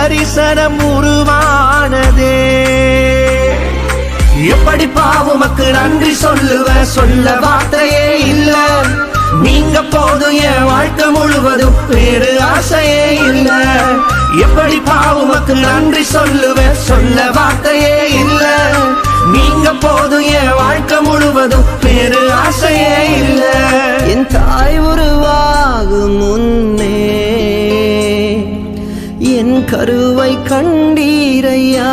தரிசனம் உருவானதே. எப்படி பாவமக்கு நன்றி சொல்லுவ? சொல்ல வார்த்தையே இல்ல. நீங்க போதும் என் வாழ்க்கை முழுவதும் வேறு ஆசையே இல்ல. எப்படி பாவமக்கு நன்றி சொல்லுவ? சொல்ல வார்த்தையே இல்ல. நீங்க போதும் என் வாழ்க்கை முழுவதும் வேறு ஆசையே இல்ல. என் தாய் உருவாகும் முன்னே என் கருவை கண்டீரையா?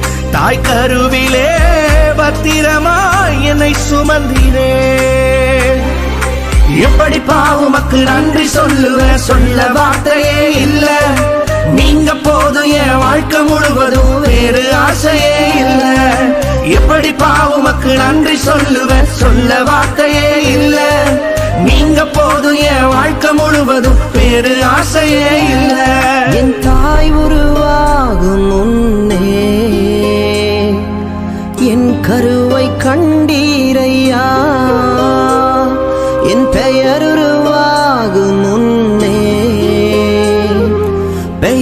தாய் கருவிலே பத்திரமாய் என்னை சுமந்தினே. எப்படி பாவுமக்கு நன்றி சொல்லுவ? சொல்ல வார்த்தையே இல்ல. நீங்க போதும் என் வாழ்க்கை முழுவதும் வேறு ஆசையே இல்ல. எப்படி பாவுமக்கு நன்றி சொல்லுவ? சொல்ல வார்த்தையே இல்ல. நீங்க போதும் என் வாழ்க்கை முழுவதும் வேறு ஆசையே இல்ல. என் தாய் ஒரு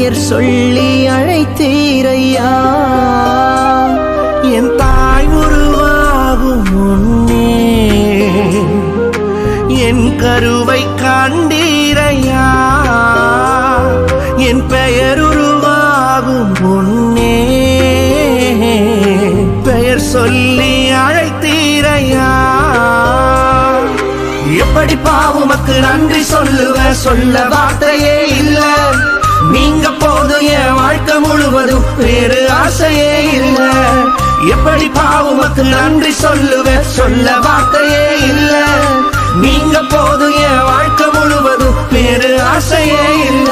பெயர் சொல்லி அழைத்தீரையா? என் தாய் உருவாகும் முன்னே என் கருவை கண்டீரையா? என் பெயர் உருவாகும் முன்னே பெயர் சொல்லி அழைத்தீரையா? எப்படி பாவுமக்கு நன்றி சொல்லுவ? சொல்ல வார்த்தையே இல்லை. நீங்க போதும் என் வாழ்க்கை முழுவதும் வேறு ஆசையே இல்ல. எப்படி பாவமக்கு நன்றி சொல்லுவேன் சொல்ல வார்த்தையே இல்ல. நீங்க போதும் என் வாழ்க்கை முழுவதும் வேறு ஆசையே இல்ல.